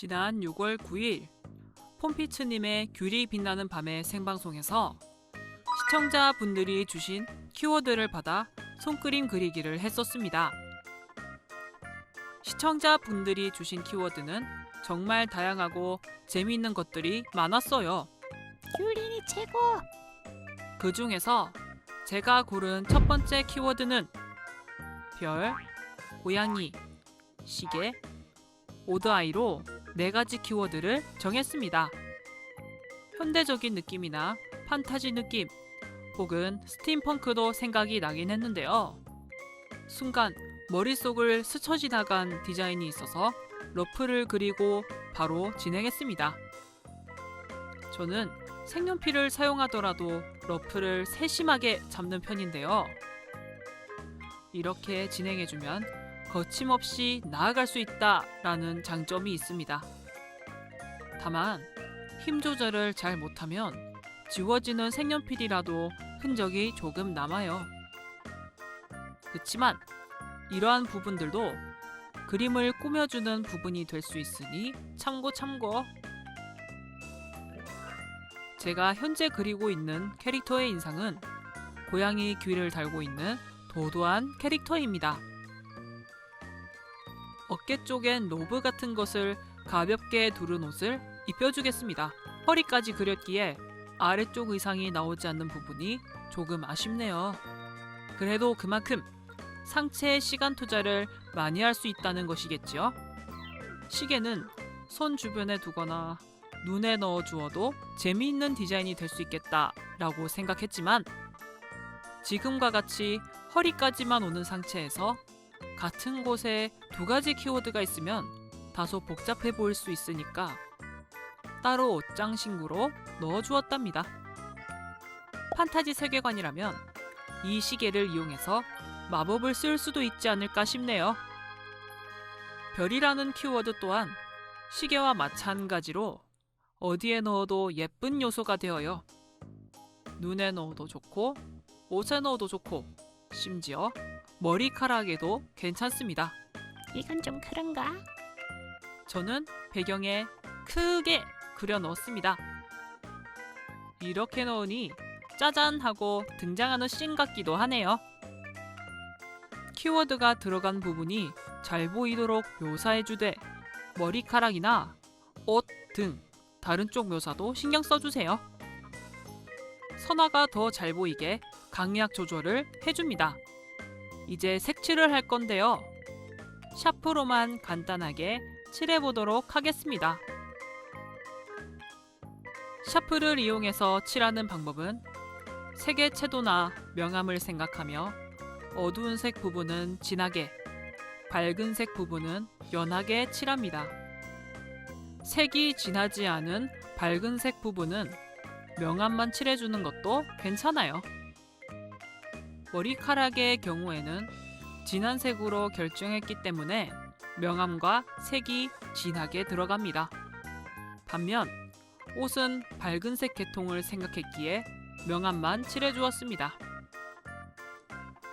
지난 6월 9일 폼피츠님의 귤이 빛나는 밤의 생방송에서 시청자분들이 주신 키워드를 받아 손그림 그리기를 했었습니다. 시청자분들이 주신 키워드는 정말 다양하고 재미있는 것들이 많았어요. 귤린이 최고. 그 중에서 제가 고른 첫 번째 키워드는 별, 고양이, 시계, 오드아이로 네 가지 키워드를 정했습니다. 현대적인 느낌이나 판타지 느낌 혹은 스팀펑크도 생각이 나긴 했는데요. 순간 머릿속을 스쳐 지나간 디자인이 있어서 러프를 그리고 바로 진행했습니다. 저는 색연필을 사용하더라도 러프를 세심하게 잡는 편인데요. 이렇게 진행해주면 거침없이 나아갈 수 있다라는 장점이 있습니다. 다만 힘 조절을 잘 못하면 지워지는 색연필이라도 흔적이 조금 남아요. 그치만 이러한 부분들도 그림을 꾸며주는 부분이 될 수 있으니 참고 참고. 제가 현재 그리고 있는 캐릭터의 인상은 고양이 귀를 달고 있는 도도한 캐릭터입니다. 어깨 쪽엔 로브 같은 것을 가볍게 두른 옷을 입혀주겠습니다. 허리까지 그렸기에 아래쪽 의상이 나오지 않는 부분이 조금 아쉽네요. 그래도 그만큼 상체에 시간 투자를 많이 할 수 있다는 것이겠지요. 시계는 손 주변에 두거나 눈에 넣어 주어도 재미있는 디자인이 될 수 있겠다라고 생각했지만 지금과 같이 허리까지만 오는 상체에서 같은 곳에 두 가지 키워드가 있으면 다소 복잡해 보일 수 있으니까 따로 옷장 신구로 넣어 주었답니다. 판타지 세계관이라면 이 시계를 이용해서 마법을 쓸 수도 있지 않을까 싶네요. 별이라는 키워드 또한 시계와 마찬가지로 어디에 넣어도 예쁜 요소가 되어요. 눈에 넣어도 좋고, 옷에 넣어도 좋고, 심지어 머리카락에도 괜찮습니다. 이건 좀 그런가? 저는 배경에 크게 그려 넣었습니다. 이렇게 넣으니 짜잔 하고 등장하는 씬 같기도 하네요. 키워드가 들어간 부분이 잘 보이도록 묘사해주되 머리카락이나 옷 등 다른 쪽 묘사도 신경 써주세요. 선화가 더 잘 보이게 강약 조절을 해줍니다. 이제 색칠을 할 건데요. 샤프로만 간단하게 칠해 보도록 하겠습니다. 샤프를 이용해서 칠하는 방법은 색의 채도나 명암을 생각하며 어두운 색 부분은 진하게, 밝은 색 부분은 연하게 칠합니다. 색이 진하지 않은 밝은 색 부분은 명암만 칠해주는 것도 괜찮아요. 머리카락의 경우에는 진한 색으로 결정했기 때문에 명암과 색이 진하게 들어갑니다. 반면 옷은 밝은 색 계통을 생각했기에 명암만 칠해주었습니다.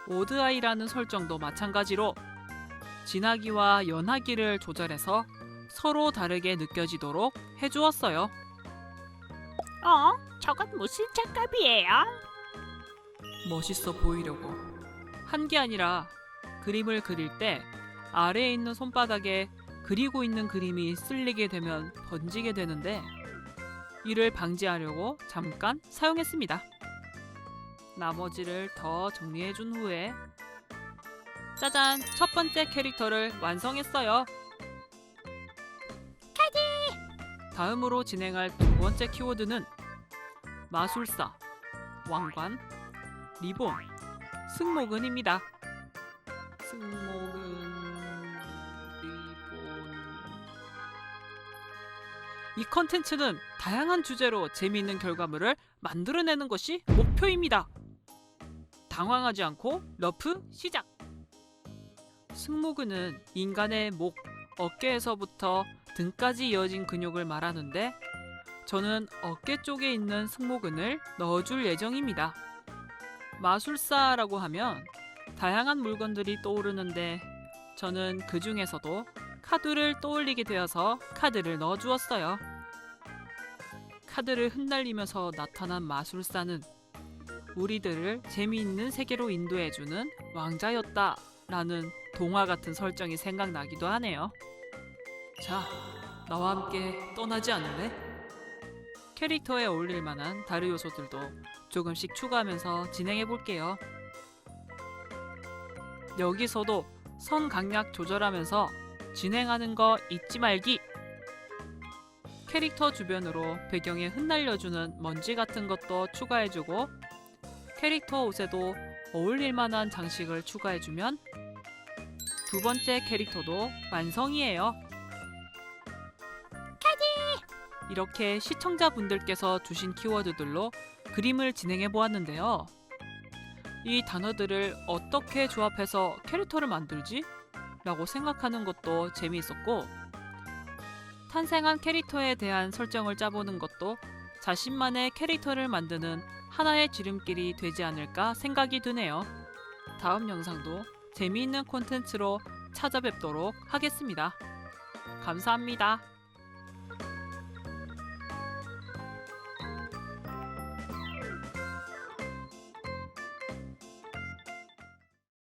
오드아이라는 설정도 마찬가지로 진하기와 연하기를 조절해서 서로 다르게 느껴지도록 해주었어요. 어? 저건 무슨 장갑이에요? 멋있어 보이려고. 한 게 아니라 그림을 그릴 때 아래에 있는 손바닥에 그리고 있는 그림이 쓸리게 되면 번지게 되는데 이를 방지하려고 잠깐 사용했습니다. 나머지를 더 정리해 준 후에 짜잔! 첫 번째 캐릭터를 완성했어요. 다음으로 진행할 두 번째 키워드는 마술사, 왕관, 리본, 승모근입니다. 승모근, 리본. 이 컨텐츠는 다양한 주제로 재미있는 결과물을 만들어내는 것이 목표입니다. 당황하지 않고 러프 시작! 승모근은 인간의 목, 어깨에서부터 등까지 이어진 근육을 말하는데 저는 어깨 쪽에 있는 승모근을 넣어줄 예정입니다. 마술사라고 하면 다양한 물건들이 떠오르는데 저는 그 중에서도 카드를 떠올리게 되어서 카드를 넣어 주었어요. 카드를 흩날리면서 나타난 마술사는 우리들을 재미있는 세계로 인도해주는 왕자였다 라는 동화 같은 설정이 생각나기도 하네요. 자, 나와 함께 떠나지 않을래? 캐릭터에 어울릴 만한 다른 요소들도 조금씩 추가하면서 진행해 볼게요. 여기서도 선 강약 조절하면서 진행하는 거 잊지 말기. 캐릭터 주변으로 배경에 흩날려주는 먼지 같은 것도 추가해주고 캐릭터 옷에도 어울릴 만한 장식을 추가해주면 두 번째 캐릭터도 완성이에요. 이렇게 시청자분들께서 주신 키워드들로 그림을 진행해 보았는데요. 이 단어들을 어떻게 조합해서 캐릭터를 만들지? 라고 생각하는 것도 재미있었고, 탄생한 캐릭터에 대한 설정을 짜보는 것도 자신만의 캐릭터를 만드는 하나의 지름길이 되지 않을까 생각이 드네요. 다음 영상도 재미있는 콘텐츠로 찾아뵙도록 하겠습니다. 감사합니다.